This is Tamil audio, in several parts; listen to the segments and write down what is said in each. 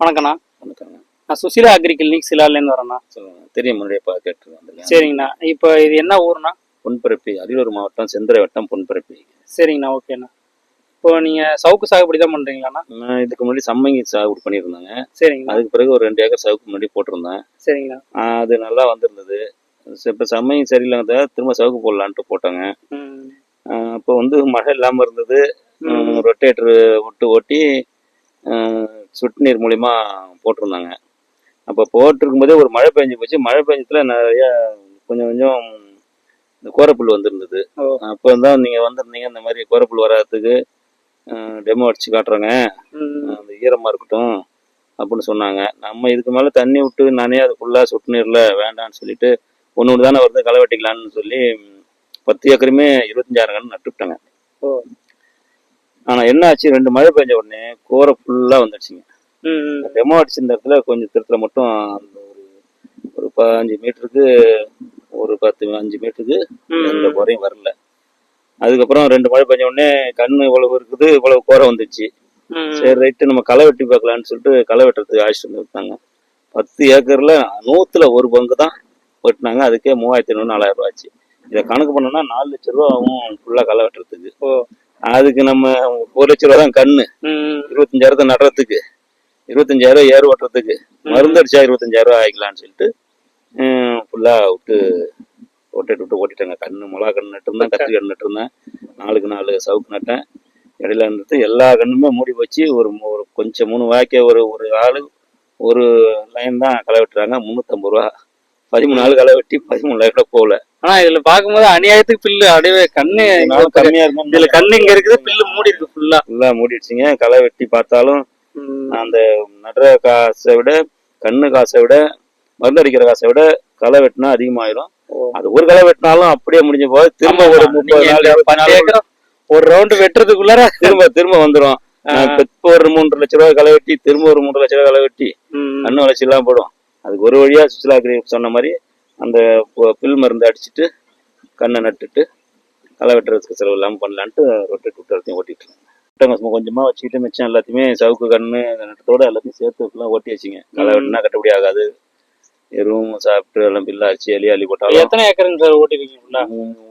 வணக்கண்ணா வணக்கங்க நான் சுசிலா அக்ரி கிளினிக் சிலாலேருந்து வரேண்ணா. சொல்லுங்க தெரியும் முன்னாடியே பா கேட்டுருக்கேன் சரிங்கண்ணா. இப்போ இது என்ன ஊர்ண்ணா? பொன்பரப்பி அரியலூர் மாவட்டம் செந்துறை வட்டம் பொன்பரப்பி. சரிங்கண்ணா ஓகேண்ணா. இப்போ நீங்கள் சவுக்கு சாகுபடி தான் பண்ணுறீங்களாண்ணா நான் இதுக்கு முன்னாடி சம்மங்கி சாகுபடி பண்ணியிருந்தாங்க. சரிங்கண்ணா. அதுக்கு பிறகு ஒரு ரெண்டு ஏக்கர் சவுக்கு முன்னாடி போட்டிருந்தேன். சரிங்கண்ணா. அது நல்லா வந்திருந்தது. இப்போ சம்மங்கி சரியில்லைங்க திரும்ப சவுக்கு போடலான்ட்டு போட்டாங்க. அப்போ வந்து மழை இல்லாமல் இருந்தது. ரொட்டேட்டர் விட்டு ஓட்டி சொட்டு நீர் மூலிமா போட்டிருந்தாங்க. அப்போ போட்டிருக்கும்போதே ஒரு மழை பெஞ்சு போச்சு. மழை பெஞ்சத்துல நிறைய கொஞ்சம் கொஞ்சம் இந்த கோரப்புல் வந்திருந்தது. ஓ. அப்போ தான் நீங்கள் வந்திருந்தீங்க. இந்த மாதிரி கோரப்புல் வராததுக்கு டெமோ அடிச்சு காட்டுறோங்க. அந்த ஈரமாக இருக்கட்டும் அப்படின்னு சொன்னாங்க. நம்ம இதுக்கு மேலே தண்ணி விட்டு நானே அது ஃபுல்லாக சொட்டு நீரில் வேண்டாம்னு சொல்லிட்டு ஒன்று ஒன்று தானே வருது களை வெட்டிக்கலான்னு சொல்லி பத்து ஏக்கருமே இருபத்தஞ்சாயிரம் கன்று நட்டுவிட்டாங்க. ஓ ஆனால் என்ன ஆச்சு? ரெண்டு மழை பெஞ்ச உடனே கோரை ஃபுல்லாக வந்துடுச்சுங்க. டெமோ அடிச்சிருந்த இடத்துல கொஞ்சம் திருத்துல மட்டும் அந்த ஒரு ஒரு பதினஞ்சு மீட்டருக்கு ஒரு பத்து அஞ்சு மீட்டருக்கு எந்த குறையும் வரல. அதுக்கப்புறம் ரெண்டு மழை பெஞ்ச உடனே கண்ணு இவ்வளவு இருக்குது இவ்வளவு கோரை வந்துச்சு. சரி ரைட்டு நம்ம களை வெட்டி பார்க்கலான்னு சொல்லிட்டு களை வெட்டுறதுக்கு அழைச்சிட்டு வந்து விட்டாங்க பத்து ஏக்கர்ல நூத்துல ஒரு பங்கு தான் வெட்டினாங்க. அதுக்கே மூவாயிரத்தி ஐநூறு நாலாயிரம் ரூபாய் ஆச்சு. இதை கணக்கு பண்ணோம்னா நாலு லட்ச ரூபா ஆகும் ஃபுல்லா களை வெட்டுறதுக்கு. அதுக்கு நம்ம ஒரு லட்ச ரூபா தான் கண்ணு. இருபத்தஞ்சாயிரத்தை நடுறதுக்கு. இருபத்தஞ்சாயிரம் ஏறு ஓட்டுறதுக்கு. மருந்து அடிச்சா இருபத்தஞ்சாயிரம் ரூபா ஆகிக்கலாம்னு சொல்லிட்டு ஃபுல்லா விட்டு ஓட்டிட்டு விட்டு ஓட்டிட்டாங்க. கண்ணு மிளகா கண்ணு நட்டுருந்தேன் கத்திரி கண்ணு நட்டுருந்தேன். நாலுக்கு நாலு சவுக்கு நட்டேன். இடையில இருந்துட்டு எல்லா கண்ணுமே மூடி வச்சு ஒரு ஒரு கொஞ்சம் மூணு வாய்க்க ஒரு ஒரு ஆளு ஒரு லைன் தான் களை வெட்டுறாங்க. முந்நூற்றம்பது ரூபா. பதிமூணு ஆள் களை வெட்டி பதிமூணாயிரம் ரூபா போகல. ஆனா இதுல பாக்கும்போது அநியாயத்துக்கு பில்லு அப்படியே கண்ணு கம்மியா இருக்கும் இதுல கண்ணு இங்க இருக்குது பில்லு மூடி இருக்கு ஃபுல்லா ஃபுல்லா மூடிடுச்சுங்க. களை வெட்டி பார்த்தாலும் அந்த நடுற காசை விட கண்ணு காசை விட மருந்து அடிக்கிற காசை விட களை வெட்டினா அதிகமாயிரும். அது ஒரு களை வெட்டினாலும் அப்படியே முடிஞ்ச போது திரும்ப ஒரு முப்பது ஒரு ரவுண்டு வெட்டுறதுக்குள்ளார திரும்ப திரும்ப வந்துரும். நான் இப்ப ஒரு மூன்று லட்ச ரூபாய் களை வெட்டி திரும்ப ஒரு மூன்று லட்ச ரூபாய் களை வெட்டி கண்ணு வளர்ச்சி எல்லாம் போடும். அதுக்கு ஒரு வழியா சுற்றுலா சொன்ன மாதிரி அந்த பில் மருந்து அடிச்சிட்டு கண்ணை நட்டுட்டு களை வெட்டுறதுக்கு செலவு இல்லாமல் பண்ணலான்ட்டு ரொட்டேட் விட்டு எல்லாத்தையும் ஓட்டிட்டு இருக்காங்க விட்டாங்க. சும்மா கொஞ்சமா வச்சுக்கிட்டு மிச்சம் எல்லாத்தையுமே சவுக்கு கண்ணு நட்டத்தோட எல்லாத்தையும் சேர்த்து ஃபுல்லாக ஓட்டி வச்சுங்க. களை வெட்டினா கட்டுப்படி ஆகாது. எருவும் சாப்பிட்டு எல்லாம் பில்லு அரிச்சு எலி அள்ளி போட்டாலும் எத்தனை ஏக்கருங்க சார் ஓட்டிருக்கீங்க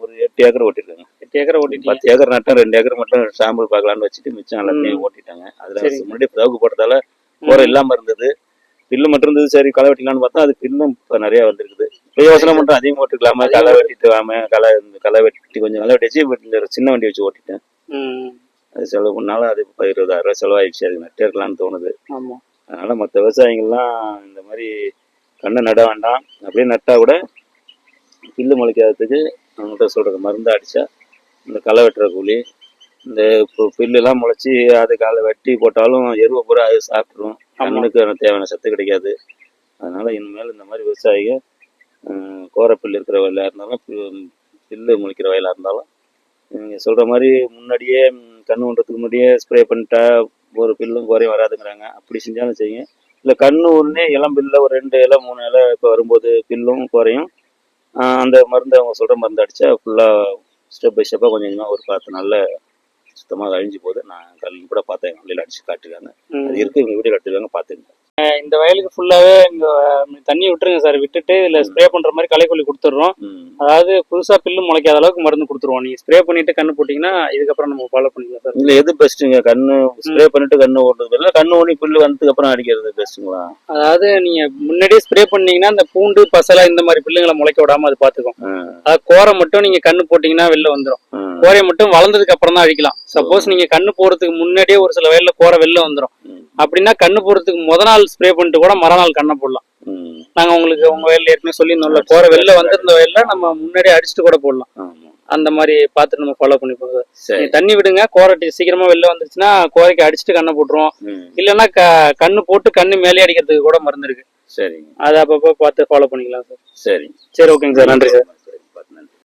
ஒரு எட்டு ஏக்கர் ஓட்டிருக்காங்க. எட்டு ஏக்கர் ஓட்டிட்டீங்க. பத்து ஏக்கர் நட்டம் ரெண்டு ஏக்கர் மட்டும் சாம்பிள் பார்க்கலான்னு வச்சுட்டு மிச்சம் எல்லாத்தையும் ஓட்டிட்டாங்க. அதுல. முன்னாடி சவுக்கு போட்டதால போற இல்லாம இருந்தது. பில்லு மட்டும் இருந்தது சரி களை வெட்டிக்கலாம்னு பார்த்தா அது பில்லும் இப்ப நிறைய வந்திருக்குது. யோசனை மட்டும் அதிகம் ஓட்டிக்கலாமா களை வெட்டிட்டு வாம களை களை வெட்டி கொஞ்சம் களை வெட்டிச்சு இந்த சின்ன வண்டி வச்சு ஓட்டிட்டேன். அது செலவு பண்ணாலும் அது இருபதாயிரம் ரூபாய் செலவாயிடுச்சு. அதுக்கு நட்டே இருக்கலாம்னு தோணுது. ஆமா. அதனால மற்ற விவசாயிகள்லாம் இந்த மாதிரி கண்ணை நட வேண்டாம். அப்படியே நட்டா கூட பில்லு முளைக்காததுக்கு அவங்கள்ட்ட சொல்றது மருந்து அடிச்சா இந்த களை வெட்டுற கூலி இந்த பில்லுலாம் முளைச்சி அது காலை வெட்டி போட்டாலும் எருவை பூரா அது சாப்பிட்ரும் எனக்கு தேவையான சத்து கிடைக்காது. அதனால இனிமேல் இந்த மாதிரி விவசாயிக ஹம், கோரப்பில் இருக்கிற வயலாக இருந்தாலும் பில்லு முளைக்கிற வயலாக இருந்தாலும் நீங்கள் சொல்கிற மாதிரி முன்னாடியே ம், கண்ணு ஊன்றதுக்கு முன்னாடியே ஸ்ப்ரே பண்ணிட்டா ஒரு பில்லும் குறையும் வராதுங்கிறாங்க. அப்படி செஞ்சாலும் செய்யுங்க. இல்லை கண்ணு உடனே இளம் பில்ல ஒரு ரெண்டு இலை மூணு இலை இப்போ வரும்போது பில்லும் குறையும். அந்த மருந்து அவங்க சொல்கிற மருந்து அடித்தா ஃபுல்லாக ஸ்டெப் பை ஸ்டெப்பாக கொஞ்சம் கொஞ்சமாக ஒரு பத்து நாளில் சுத்தமாக அழிஞ்சு போகுது. நான் கல் கூட பார்த்தேன். வழியில் அடிச்சு காட்டுக்காங்க. அது இருக்கு. இவங்க வீடியோ காட்டுக்காங்க பார்த்துங்க. இந்த வயலுக்கு ஃபுல்லாவே இங்க தண்ணி விட்டுருங்க சார் விட்டுட்டு இதுல ஸ்ப்ரே பண்ற மாதிரி களைக்கொல்லி கொடுத்துட்றோம் அதாவது புதுசா பில்லு முளைக்காத அளவுக்கு மருந்து கொடுத்துருவோம். நீங்க ஸ்ப்ரே பண்ணிட்டு கண்ணு போட்டீங்கன்னா இதுக்கப்புறம் நம்ம ஃபாலோ பண்ணிக்கலாம் சார் இல்ல எது பெஸ்ட்டுங்க கண்ணு ஸ்ப்ரே பண்ணிட்டு கண்ணு ஓட்டுறது இல்லை கண்ணு ஊனி புல்லு வந்ததுக்கு அப்புறம் அடிக்கிறது பெஸ்ட்டுங்களா அதாவது நீங்க முன்னாடியே ஸ்ப்ரே பண்ணீங்கன்னா இந்த பூண்டு பசலை இந்த மாதிரி பில்லுங்களை முளைக்க விடாம அது பாத்துக்கும். அதாவது கோரை மட்டும் நீங்க கண்ணு போட்டீங்கன்னா வெளில வந்துடும் ம் கோரையை மட்டும் வளர்ந்ததுக்கு அப்புறம் தான் அடிக்கலாம் சப்போஸ் நீங்க கண்ணு போறதுக்கு முன்னாடியே ஒரு சில வயல்ல கோரை வெளில வந்துடும். அப்படின்னா கண்ணு போறதுக்கு முத நாள் ஸ்ப்ரே பண்ணிட்டு கூட மறுநாள் கண்ணை போடலாம். நாங்க உங்களுக்கு உங்க வயல்ல ஏற்கனவே சொல்லியிருந்தோம்ல கோரை வெளில வந்திருந்த வயல்ல நம்ம முன்னாடியே அடிச்சுட்டு கூட போடலாம். அந்த மாதிரி பார்த்து நம்ம ஃபாலோ பண்ணி போகுது சரி. தண்ணி விடுங்க கோரை டி- சீக்கிரமா வெளில வந்துருச்சுன்னா கோரைக்கு அடிச்சுட்டு கண்ணை போட்டுருவோம். இல்லைன்னா கண்ணு போட்டு கண்ணு மேலே அடிக்கிறதுக்கு கூட மருந்து இருக்கு. சரிங்க. அதை அப்பப்போ பார்த்து ஃபாலோ பண்ணிக்கலாம் சார். சரிங்க சரி ஓகேங்க சார். நன்றி சார்.